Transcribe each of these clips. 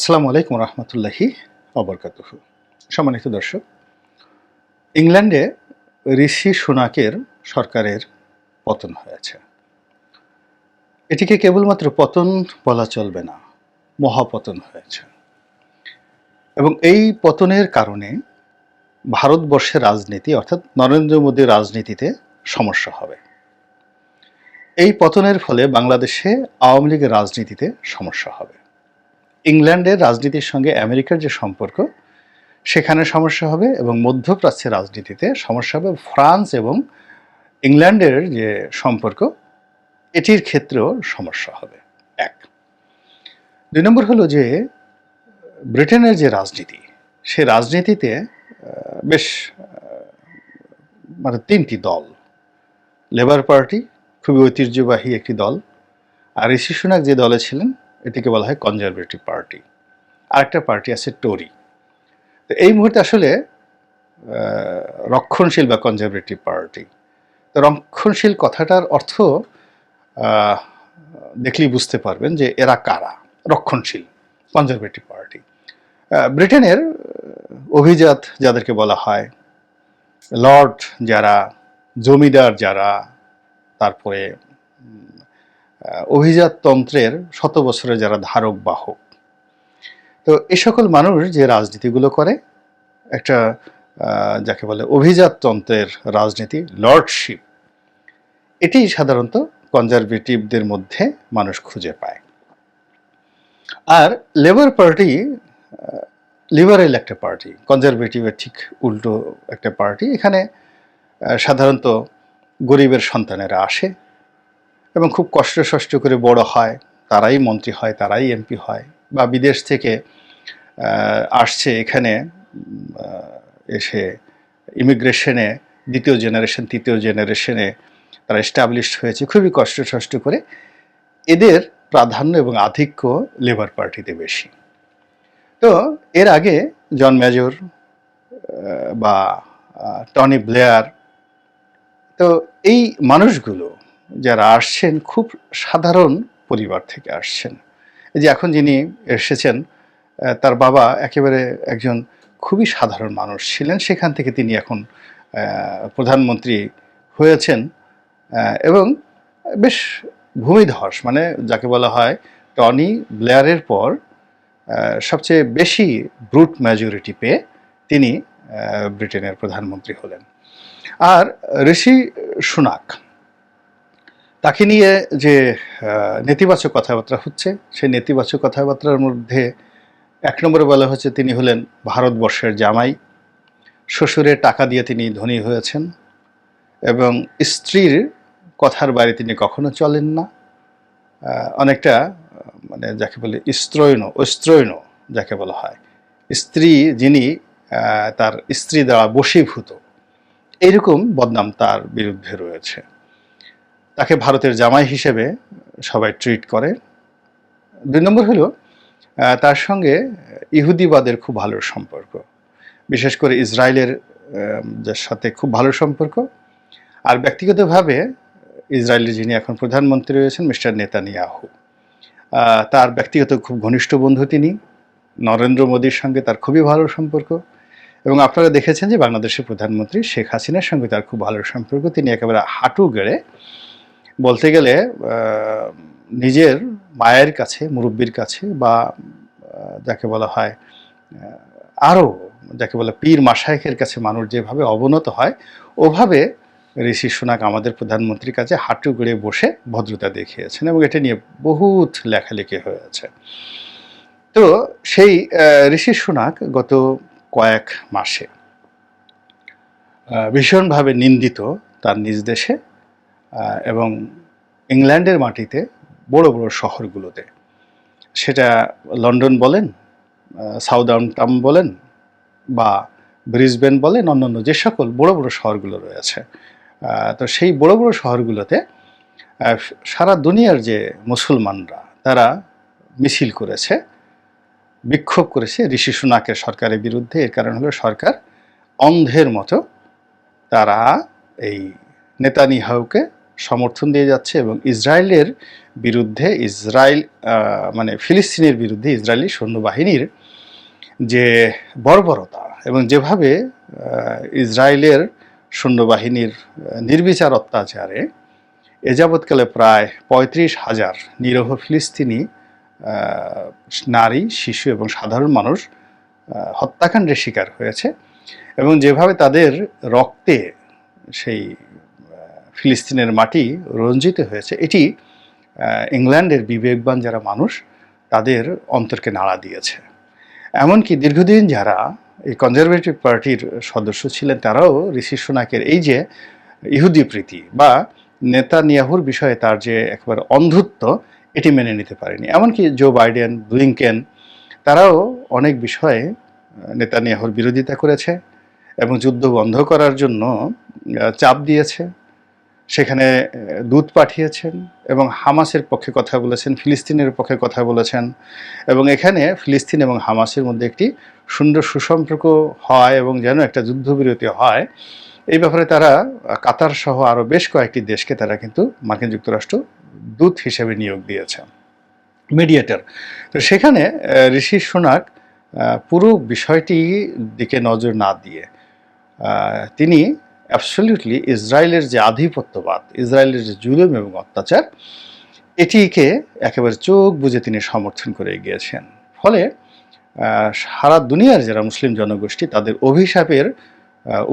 আসসালামু আলাইকুম রহমতুল্লাহি অবরকাতুহ সম্মানিত দর্শক, ইংল্যান্ডে ঋষি সুনাকের সরকারের পতন হয়েছে। এটিকে কেবলমাত্র পতন বলা চলবে না, মহাপতন হয়েছে। এবং এই পতনের কারণে ভারতবর্ষের রাজনীতি, অর্থাৎ নরেন্দ্র মোদীর রাজনীতিতে সমস্যা হবে। এই পতনের ফলে বাংলাদেশে আওয়ামী লীগের রাজনীতিতে সমস্যা হবে। ইংল্যান্ডের রাজনীতির সঙ্গে আমেরিকার যে সম্পর্ক, সেখানে সমস্যা হবে এবং মধ্যপ্রাচ্যের রাজনীতিতে সমস্যা হবে। ফ্রান্স এবং ইংল্যান্ডের যে সম্পর্ক, এটির ক্ষেত্রেও সমস্যা হবে। এক। দুই নম্বর হলো যে, ব্রিটেনের যে রাজনীতি, সে রাজনীতিতে বেশ মানে তিনটি দল। লেবার পার্টি, খুবই ঐতিহ্যবাহী একটি দল। আর ঋষি সুনাক যে দলে ছিলেন এটিকে বলা হয় কনজারভেটিভ পার্টি আরেকটা পার্টি আছে টোরি তো এই মুহূর্তে আসলে রক্ষণশীল বা কনজারভেটিভ পার্টি তো রক্ষণশীল কথাটার অর্থ দেখলেই বুঝতে পারবেন যে এরা কারা? রক্ষণশীল কনজারভেটিভ পার্টি ব্রিটেনের অভিজাত যাদেরকে বলা হয় লর্ড যারা, জমিদার যারা, তারপরে অভিজাততন্ত্রের শত বছরের যারা ধারক বাহক। তো এ সকল মানুষ যে রাজনীতিগুলো করে, একটা যাকে বলে অভিজাততন্ত্রের রাজনীতি লর্ডশিপ এটি সাধারণত কনজারভেটিভদের মধ্যে মানুষ খুঁজে পায়। আর লেবার পার্টি লিবারেল একটা পার্টি কনজারভেটিভের ঠিক উল্টো একটা পার্টি এখানে সাধারণত গরিবের সন্তানেরা আসে এবং খুব কষ্ট সষ্ট করে বড় হয়, তারাই মন্ত্রী হয়, তারাই এমপি হয় বা বিদেশ থেকে আসছে এখানে এসে ইমিগ্রেশনে দ্বিতীয় জেনারেশন, তৃতীয় জেনারেশনে তারা এস্টাবলিশড হয়েছে। খুবই কষ্ট সষ্ট করে এদের প্রাধান্য এবং আধিক্য লেবার পার্টিতে বেশি। তো এর আগে জন মেজর বা টনি ব্লেয়ার তো এই মানুষগুলো যারা আসছেন খুব সাধারণ পরিবার থেকে আসছেন। যে এখন যিনি এসেছেন তার বাবা একেবারে একজন খুবই সাধারণ মানুষ ছিলেন। সেখান থেকে তিনি এখন প্রধানমন্ত্রী হয়েছেন এবং বেশ ভূমিধস মানে যাকে বলা হয় টনি ব্লেয়ারের পর সবচেয়ে বেশি ব্রুট মেজরিটি পেয়ে তিনি ব্রিটেনের প্রধানমন্ত্রী হলেন। আর ঋষি সুনাক তাকে নিয়ে যে নেতিবাচক কথাবার্তা হচ্ছে, সেই নেতিবাচক কথাবার্তার মধ্যে এক নম্বরে বলা হচ্ছে তিনি হলেন ভারতবর্ষের জামাই। শ্বশুরের টাকা দিয়ে তিনি ধনী হয়েছেন এবং স্ত্রীর কথার বাইরে তিনি কখনো চলেন না। অনেকটা মানে যাকে বলে স্ত্রৈণ, অস্ত্রৈণ যাকে বলা হয়। স্ত্রী যিনি তার স্ত্রী দ্বারা বশীভূত। এইরকম বদনাম তার বিরুদ্ধে রয়েছে। তাকে ভারতের জামাই হিসেবে সবাই ট্রিট করে। দুই নম্বর হলো তার সঙ্গে ইহুদিবাদের খুব ভালো সম্পর্ক। বিশেষ করে ইসরায়েলের সাথে খুব ভালো সম্পর্ক। আর ব্যক্তিগতভাবে ইসরায়েলের যিনি এখন প্রধানমন্ত্রী রয়েছেন, মিস্টার নেতানিয়াহু। তার ব্যক্তিগত খুব ঘনিষ্ঠ বন্ধু তিনি। নরেন্দ্র মোদীর সঙ্গে তার খুবই ভালো সম্পর্ক। এবং আপনারা দেখেছেন যে বাংলাদেশের প্রধানমন্ত্রী শেখ হাসিনার সঙ্গে তার খুব ভালো সম্পর্ক। তিনি একেবারে হাঁটু গেড়ে বলতে গেলে নিজের মায়ের কাছে, মুরব্বীর কাছে বা যাকে বলা হয় আরও যাকে বলে পীর মাসায়েকের কাছে মানুষ যেভাবে অবনত হয়, ওভাবে ঋষি সুনাক আমাদের প্রধানমন্ত্রীর কাছে হাঁটু গড়ে বসে ভদ্রতা দেখিয়েছেন এবং এটা নিয়ে বহুত লেখালেখি হয়েছে। তো সেই ঋষি সুনাক গত কয়েক মাসে ভীষণভাবে নিন্দিত তার নিজ দেশে এবং ইংল্যান্ডের মাটিতে বড় বড় শহরগুলোতে। সেটা লন্ডন বলেন সাউদাম্পটন বলেন বা ব্রিসবেন বলেন, অন্যান্য যে সকল বড় বড় শহরগুলো রয়েছে। তো সেই বড় বড় শহরগুলোতে সারা দুনিয়ার যে মুসলমানরা, তারা মিছিল করেছে, বিক্ষোভ করেছে। ঋষি সুনাকের সরকারের বিরুদ্ধে, এর কারণ হলো সরকার অন্ধের মতো তারা এই নেতানিয়াহুকে সমর্থন দিয়ে যাচ্ছে এবং ইসরায়েলের বিরুদ্ধে ইসরায়েল মানে ফিলিস্তিনের বিরুদ্ধে ইসরায়েলি সৈন্যবাহিনীর যে বর্বরতা এবং যেভাবে ইসরায়েলের সৈন্যবাহিনীর নির্বিচার অত্যাচারে এ যাবৎকালে প্রায় পঁয়ত্রিশ হাজার নিরহ ফিলিস্তিনি নারী, শিশু এবং সাধারণ মানুষ হত্যাকাণ্ডের শিকার হয়েছে এবং যেভাবে তাদের রক্তে সেই ফিলিস্তিনের মাটি রঞ্জিত হয়েছে। এটি ইংল্যান্ডের বিবেকবান যারা মানুষ, তাদের অন্তরকে নাড়া দিয়েছে। এমনকি দীর্ঘদিন যারা এই কনজারভেটিভ পার্টির সদস্য ছিলেন, তারাও ঋষি সোনাকের এই যে ইহুদি প্রীতি বা নেতা নিয়াহুর বিষয়ে তার যে একেবারে অন্ধত্ব, এটি মেনে নিতে পারেনি। এমনকি জো বাইডেন ব্লিংকেন তারাও অনেক বিষয়ে নেতা নিয়াহুর বিরোধিতা করেছে এবং যুদ্ধ বন্ধ করার জন্য চাপ দিয়েছে। সেখানে দূত পাঠিয়েছেন এবং হামাসের পক্ষে কথা বলেছেন, ফিলিস্তিনের পক্ষে কথা বলেছেন এবং এখানে ফিলিস্তিন এবং হামাসের মধ্যে একটি সুন্দর সুসম্পর্ক হয় এবং যেন একটা যুদ্ধবিরতি হয়। এই ব্যাপারে তারা, কাতার সহ আরও বেশ কয়েকটি দেশকে তারা কিন্তু মার্কিন যুক্তরাষ্ট্র দূত হিসেবে নিয়োগ দিয়েছে, মিডিয়েটর। তো সেখানে ঋষি সোনাক পুরো বিষয়টি দিকে নজর না দিয়ে তিনি অ্যাবসলিউটলি ইসরায়েলের যে আধিপত্যবাদ ইসরায়েলের যে জুলুম এবং অত্যাচার, এটিকে একেবারে চোখ বুঝে তিনি সমর্থন করে গিয়েছেন। ফলে সারা দুনিয়ার যারা মুসলিম জনগোষ্ঠী, তাদের অভিশাপের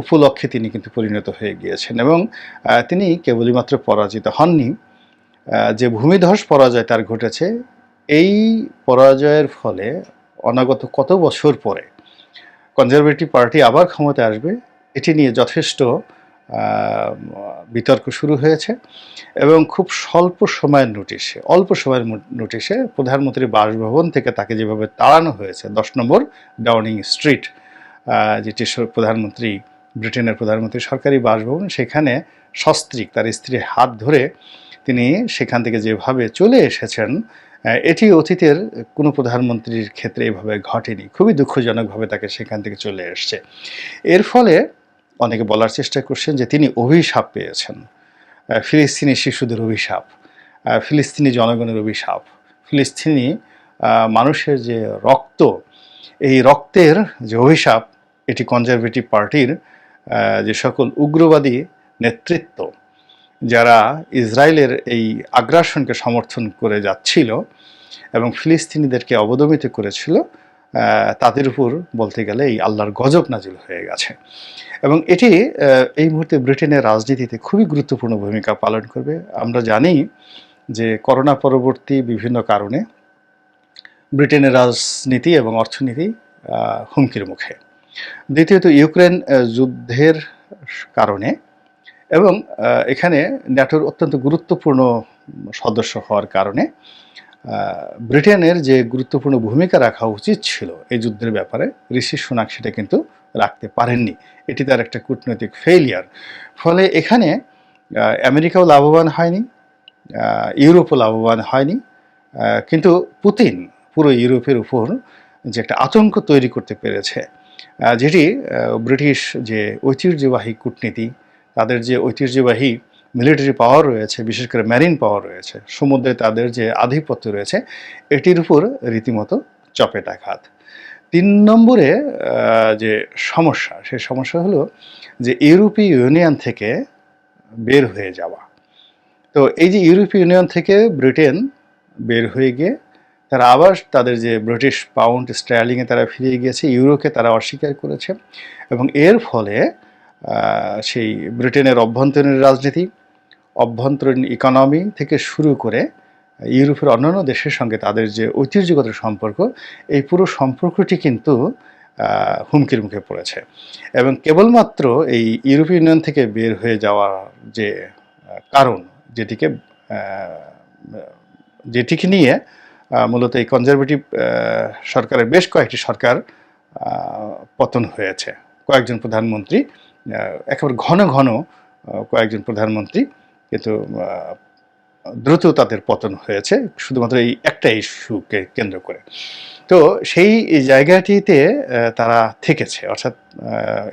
উপলক্ষে তিনি কিন্তু পরিণত হয়ে গিয়েছেন এবং তিনি কেবলই মাত্র পরাজিত হননি। যে ভূমিধস পরাজয় তার ঘটেছে, এই পরাজয়ের ফলে অনাগত কত বছর পরে কনজারভেটিভ পার্টি আবার ক্ষমতায় আসবে? এটি নিয়ে যথেষ্ট বিতর্ক শুরু হয়েছে এবং খুব স্বল্প সময়ের নোটিশে, অল্প সময়ের নোটিশে প্রধানমন্ত্রীর বাসভবন থেকে তাকে যেভাবে তাড়ানো হয়েছে, দশ নম্বর ডাউনিং স্ট্রিট যেটি প্রধানমন্ত্রী, ব্রিটেনের প্রধানমন্ত্রী সরকারি বাসভবন, সেখানে সস্ত্রীক, তার স্ত্রীর হাত ধরে তিনি সেখান থেকে যেভাবে চলে এসেছেন এটি অতীতের কোনো প্রধানমন্ত্রীর ক্ষেত্রে এভাবে ঘটেনি। খুবই দুঃখজনকভাবে তাকে সেখান থেকে চলে এসছে। এর ফলে অনেকে বলার চেষ্টা করছেন যে তিনি অভিশাপ পেয়েছেন। ফিলিস্তিনি শিশুদের অভিশাপ ফিলিস্তিনি জনগণের অভিশাপ, ফিলিস্তিনি মানুষের যে রক্ত, এই রক্তের যে অভিশাপ, এটি কনজারভেটিভ পার্টির যে সকল উগ্রবাদী নেতৃত্ব, যারা ইসরায়েলের এই আগ্রাসনকে সমর্থন করে যাচ্ছিল এবং ফিলিস্তিনিদেরকে অবদমিত করেছিল তাদের উপর বলতে গেলে এই আল্লাহর গজব নাজিল হয়ে গেছে। এবং এটি এই মুহূর্তে ব্রিটেনের রাজনীতিতে খুবই গুরুত্বপূর্ণ ভূমিকা পালন করবে। আমরা জানি যে করোনা পরবর্তী বিভিন্ন কারণে ব্রিটেনের রাজনীতি এবং অর্থনীতি হুমকির মুখে। দ্বিতীয়ত, ইউক্রেন যুদ্ধের কারণে এবং এখানে ন্যাটোর অত্যন্ত গুরুত্বপূর্ণ সদস্য হওয়ার কারণে ব্রিটেনের যে গুরুত্বপূর্ণ ভূমিকা রাখা উচিত ছিল এই যুদ্ধের ব্যাপারে, ঋষি সুনাক সেটা কিন্তু রাখতে পারেননি। এটি তার একটা কূটনৈতিক ফেইলিয়ার ফলে এখানে আমেরিকাও লাভবান হয়নি ইউরোপও লাভবান হয়নি কিন্তু পুতিন পুরো ইউরোপের উপর যে একটা আতঙ্ক তৈরি করতে পেরেছে যেটি ব্রিটিশ যে ঐতিহ্যবাহী কূটনীতি, তাদের যে ঐতিহ্যবাহী মিলিটারি পাওয়ার রয়েছে, বিশেষ করে ম্যারিন পাওয়ার রয়েছে, সমুদ্রে তাদের যে আধিপত্য রয়েছে, এটির উপর রীতিমতো চপেটাঘাত তিন নম্বরে যে সমস্যা সেই সমস্যা হলো যে ইউরোপীয় ইউনিয়ন থেকে বের হয়ে যাওয়া। তো এই যে ইউরোপীয় ইউনিয়ন থেকে ব্রিটেন বের হয়ে গিয়ে, তারা আবার তাদের যে ব্রিটিশ পাউন্ড স্টার্লিংয়ে তারা ফিরে গিয়েছে, ইউরোকে তারা অস্বীকার করেছে এবং এর ফলে সেই ব্রিটেনের অভ্যন্তরীণ রাজনীতি অভ্যন্তরীণ ইকোনমি থেকে শুরু করে ইউরোপের অন্যান্য দেশের সঙ্গে তাদের যে ঐতিহ্যগত সম্পর্ক, এই পুরো সম্পর্কটি কিন্তু হুমকির মুখে পড়েছে। এবং কেবলমাত্র এই ইউরোপীয় ইউনিয়ন থেকে বের হয়ে যাওয়ার যে কারণ, যেটিকে যেটিকে নিয়ে মূলত এই কনজারভেটিভ সরকারের বেশ কয়েকটি সরকার পতন হয়েছে। কয়েকজন প্রধানমন্ত্রী একেবারে ঘন ঘন কয়েকজন প্রধানমন্ত্রী কিন্তু দ্রুত তাদের পতন হয়েছে, শুধুমাত্র এই একটা ইস্যুকে কেন্দ্র করে। তো সেই জায়গাটিতে তারা থেকেছে। অর্থাৎ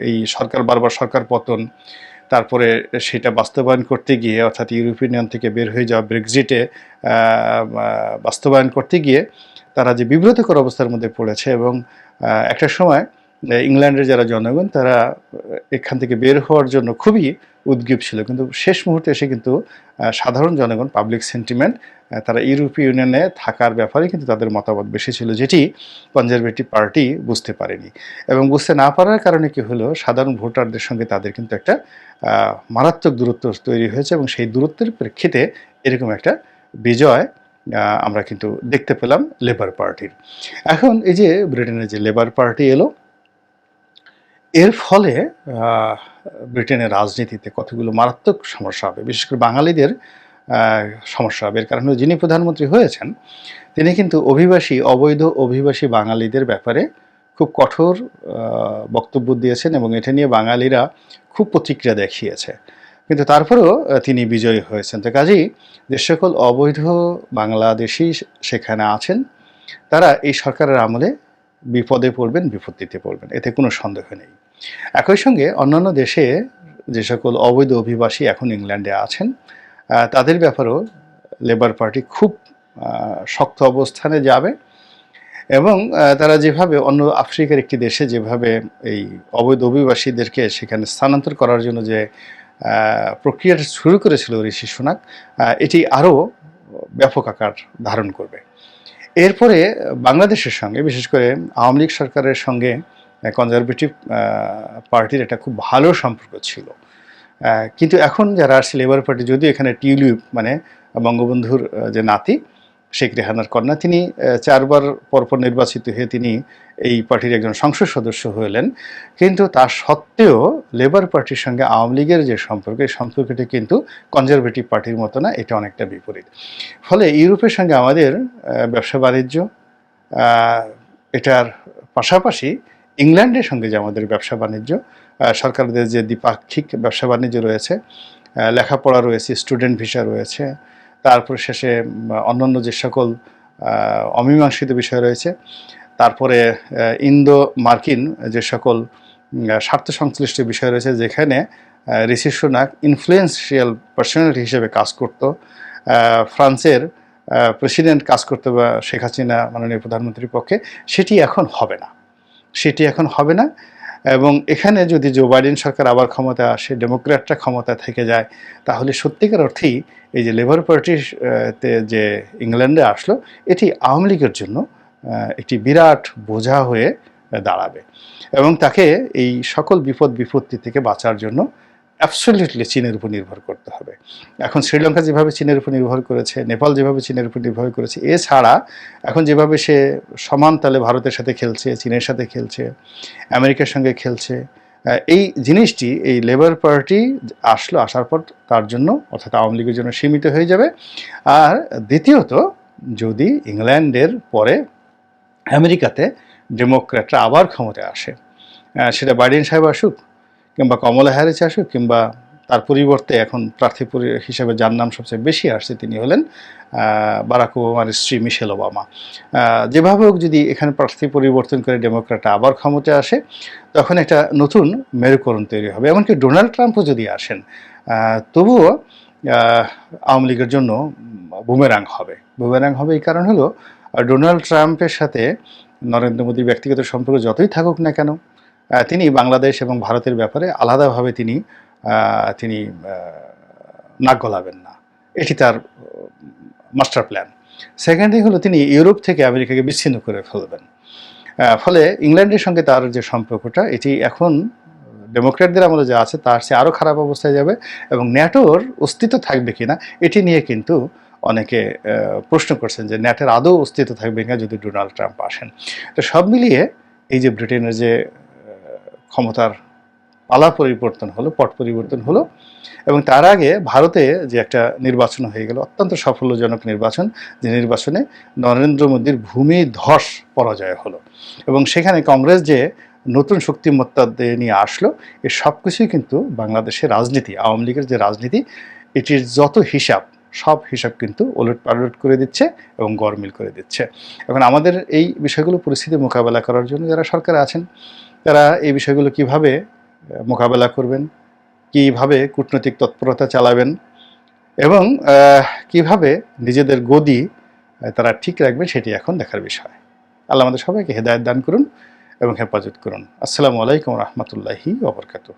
এই সরকার, বারবার সরকার পতন, তারপরে সেটা বাস্তবায়ন করতে গিয়ে, অর্থাৎ ইউরোপিয়ান থেকে বের হয়ে যাওয়া ব্রেক্সিটে বাস্তবায়ন করতে গিয়ে, তারা যে বিব্রতকর অবস্থার মধ্যে পড়েছে এবং একটা সময় ইংল্যান্ডের যারা জনগণ, তারা এখান থেকে বের হওয়ার জন্য খুবই উদ্গ্রীব ছিল। কিন্তু শেষ মুহূর্তে এসে কিন্তু সাধারণ জনগণ পাবলিক সেন্টিমেন্ট তারা ইউরোপীয় ইউনিয়নে থাকার ব্যাপারে কিন্তু তাদের মতামত বেশি ছিল, যেটি কনজারভেটিভ পার্টি বুঝতে পারেনি। এবং বুঝতে না পারার কারণে কি হলো, সাধারণ ভোটারদের সঙ্গে তাদের কিন্তু একটা মারাত্মক দূরত্ব তৈরি হয়েছে এবং সেই দূরত্বের প্রেক্ষিতে এরকম একটা বিজয় আমরা কিন্তু দেখতে পেলাম লেবার পার্টির এখন এই যে ব্রিটেনের যে লেবার পার্টি এলো এর ফলে ব্রিটেনের রাজনীতিতে কতগুলো মারাত্মক সমস্যা হবে, বিশেষ করে বাঙালিদের সমস্যা হবে। এর কারণ যিনি প্রধানমন্ত্রী হয়েছেন, তিনি কিন্তু অভিবাসী, অবৈধ অভিবাসী বাঙালিদের ব্যাপারে খুব কঠোর বক্তব্য দিয়েছেন এবং এটা নিয়ে বাঙালিরা খুব প্রতিক্রিয়া দেখিয়েছে। কিন্তু তারপরেও তিনি বিজয়ী হয়েছেন। তো কাজেই যে সকল অবৈধ বাংলাদেশি সেখানে আছেন, তারা এই সরকারের আমলে বিপদে পড়বেন বিপত্তিতে পড়বেন। এতে কোনো সন্দেহ নেই। একই সঙ্গে অন্যান্য দেশে যে সকল অবৈধ অভিবাসী এখন ইংল্যান্ডে আছেন তাদের ব্যাপারেও লেবার পার্টি খুব শক্ত অবস্থানে যাবে এবং তারা যেভাবে অন্য আফ্রিকার একটি দেশে যেভাবে এই অবৈধ অভিবাসীদেরকে সেখানে স্থানান্তর করার জন্য যে প্রক্রিয়াটা শুরু করেছিল ঋষি সুনাক এটি আরও ব্যাপক আকার ধারণ করবে। এরপরে বাংলাদেশের সঙ্গে, বিশেষ করে আওয়ামী লীগ সরকারের সঙ্গে কনজারভেটিভ পার্টির একটা খুব ভালো সম্পর্ক ছিল। কিন্তু এখন যারা আসছে লেবার পার্টি যদিও এখানে টিউলিপ মানে বঙ্গবন্ধুর যে নাতি, শেখ রেহানার কন্যা, তিনি চারবার পরপর নির্বাচিত হয়ে তিনি এই পার্টির একজন সংসদ সদস্য হলেন। কিন্তু তা সত্ত্বেও লেবার পার্টির সঙ্গে আওয়ামী লীগের যে সম্পর্ক, এই সম্পর্কটি কিন্তু কনজারভেটিভ পার্টির মতো না, এটা অনেকটা বিপরীত। ফলে ইউরোপের সঙ্গে আমাদের ব্যবসা বাণিজ্য এটার পাশাপাশি ইংল্যান্ডের সঙ্গে যে আমাদের ব্যবসা বাণিজ্য সরকারদের যে দ্বিপাক্ষিক ব্যবসা বাণিজ্য রয়েছে লেখাপড়া রয়েছে স্টুডেন্ট ভিসা রয়েছে, তারপর শেষে অন্যান্য যে সকল অমীমাংসিত বিষয় রয়েছে, তারপরে ইন্দো মার্কিন যে সকল স্বার্থ সংশ্লিষ্ট বিষয় রয়েছে, যেখানে ঋষি ইনফ্লুয়েন্সিয়াল পার্সোনালিটি হিসেবে কাজ করত ফ্রান্সের প্রেসিডেন্ট কাজ করতে বা শেখ হাসিনা মাননীয় প্রধানমন্ত্রীর পক্ষে, সেটি এখন হবে না। সেটি এখন হবে না। এবং এখানে যদি জো বাইডেন সরকার আবার ক্ষমতা আসে ডেমোক্র্যাটরা ক্ষমতা থেকে যায়, তাহলে সত্যিকার অর্থেই এই যে লেবার পার্টির যে ইংল্যান্ডে আসলো, এটি আওয়ামী লীগের জন্য একটি বিরাট বোঝা হয়ে দাঁড়াবে। এবং তাকে এই সকল বিপদ বিপত্তি থেকে বাঁচার জন্য অ্যাবসলিউটলি চীনের উপর নির্ভর করতে হবে। এখন শ্রীলঙ্কা যেভাবে চীনের উপর নির্ভর করেছে নেপাল যেভাবে চীনের উপর নির্ভর করেছে এছাড়া এখন যেভাবে সে সমান তালে ভারতের সাথে খেলছে, চীনের সাথে খেলছে, আমেরিকার সঙ্গে খেলছে এই জিনিসটি, এই লেবার পার্টি আসলো, আসার পর তার জন্য অর্থাৎ আওয়ামী লীগের জন্য সীমিত হয়ে যাবে। আর দ্বিতীয়ত, যদি ইংল্যান্ডের পরে আমেরিকাতে ডেমোক্র্যাটরা আবার ক্ষমতায় আসে সেটা বাইডেন সাহেব আসুক কিংবা কমলা হ্যারিস আসুক কিংবা তার পরিবর্তে এখন প্রার্থী পরি- হিসেবে যার নাম সবচেয়ে বেশি আসছে তিনি হলেন বারাক ওবামার স্ত্রী মিশেল ওবামা। যেভাবে হোক যদি এখানে প্রার্থী পরিবর্তন করে ডেমোক্র্যাটরা আবার ক্ষমতায় আসে, তখন একটা নতুন মেরুকরণ তৈরি হবে। এমনকি ডোনাল্ড ট্রাম্পও যদি আসেন তবুও আওয়ামী লীগের জন্য বুমেরাং হবে। বুমেরাং হবে এই কারণ হলো, ডোনাল্ড ট্রাম্পের সাথে নরেন্দ্র মোদীর ব্যক্তিগত সম্পর্ক যতই থাকুক না কেন তিনি বাংলাদেশ এবং ভারতের ব্যাপারে আলাদাভাবে তিনি তিনি নাক গলাবেন না। এটি তার মাস্টার প্ল্যান। সেকেন্ডলি হলো তিনি ইউরোপ থেকে আমেরিকাকে বিচ্ছিন্ন করে ফেলবেন। ফলে ইংল্যান্ডের সঙ্গে তার যে সম্পর্কটা, এটি এখন ডেমোক্র্যাটদের আমলে যা আছে, তার চেয়ে আরও খারাপ অবস্থায় যাবে এবং ন্যাটোর অস্তিত্ব থাকবে কিনা এটি নিয়ে কিন্তু অনেকে প্রশ্ন করছেন যে ন্যাটের আদৌ অস্তিত্ব থাকবে কিনা যদি ডোনাল্ড ট্রাম্প আসেন। তো সব মিলিয়ে এই যে ব্রিটেনের যে ক্ষমতার পালা পরিবর্তন হলো, পট পরিবর্তন হলো এবং তার আগে ভারতে যে একটা নির্বাচন হয়ে গেল, অত্যন্ত সাফল্যজনক নির্বাচন, যে নির্বাচনে নরেন্দ্র মোদীর ভূমি ধস পরাজয় হলো এবং সেখানে কংগ্রেস যে নতুন শক্তিমত্তা নিয়ে আসলো, এ সব কিছুই কিন্তু বাংলাদেশের রাজনীতি, আওয়ামী লীগের যে রাজনীতি, এটির যত হিসাব, সব হিসাব কিন্তু ওলট পালট করে দিচ্ছে এবং গরমিল করে দিচ্ছে। এখন আমাদের এই বিষয়গুলো পরিস্থিতি মোকাবেলা করার জন্য যারা সরকারে আছেন তারা এই বিষয়গুলো কীভাবে মোকাবেলা করবেন, কীভাবে কূটনৈতিক তৎপরতা চালাবেন এবং কীভাবে নিজেদের গদি তারা ঠিক রাখবেন সেটি এখন দেখার বিষয়। আল্লাহ আমাদের সবাইকে হেদায়ত দান করুন এবং হেফাজত করুন। আসসালামু আলাইকুম রহমতুল্লাহি ওবরকাতুহ